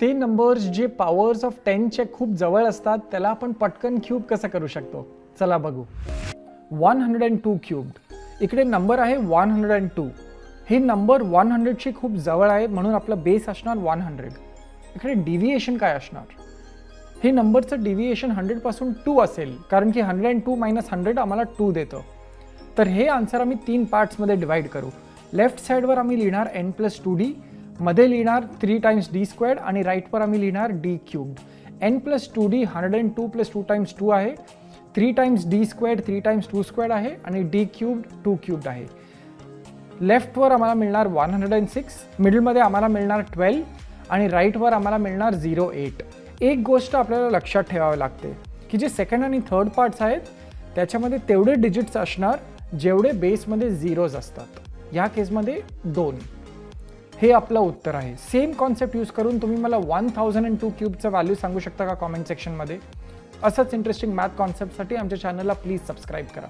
ते नंबर्स जे powers of टेनच्या खूप जवळ असतात त्याला आपण पटकन क्यूब कसं करू शकतो? चला बघू. One hundred and two cubed इकडे नंबर आहे वन हंड्रेड अँड टू हे नंबर वन हंड्रेडशी खूप जवळ आहे म्हणून आपलं बेस असणार वन हंड्रेड इकडे डिव्हिएशन काय असणार? हे नंबरचं डिव्हिएशन हंड्रेडपासून टू असेल कारण की hundred and two minus hundred आम्हाला टू देतं. तर हे आन्सर आम्ही तीन पार्ट्समध्ये डिवाईड करू. लेफ्ट साईडवर आम्ही लिहिणार एन प्लस टू डी मध्ये लिहिणार थ्री टाइम्स डी स्क्वेअर्ड आणि राईटवर आम्ही लिहिणार D cubed N plus two D hundred and two plus two times two आहे. Three times D squared three times two squared आहे आणि डी क्यूब्ड टू क्यूब्ड आहे. लेफ्टवर आम्हाला मिळणार वन हंड्रेड अँड सिक्स मिडलमध्ये आम्हाला मिळणार ट्वेल्व आणि राईटवर आम्हाला मिळणार झिरो एट एक गोष्ट आपल्याला लक्षात ठेवावी लागते की जे सेकंड आणि थर्ड पार्ट्स आहेत त्याच्यामध्ये तेवढे डिजिट्स असणार जेवढे बेसमध्ये झिरोज असतात. ह्या केसमध्ये दोन. हे आपलं उत्तर आहे. सेम कॉन्सेप्ट यूज करून तुम्ही मला वन थाउजंड अँड टू क्यूबचं व्हॅल्यू सांगू शकता का कॉमेंट सेक्शनमध्ये असंच इंटरेस्टिंग मॅथ कॉन्सेप्टसाठी आमच्या चॅनलला प्लीज सबस्क्राईब करा.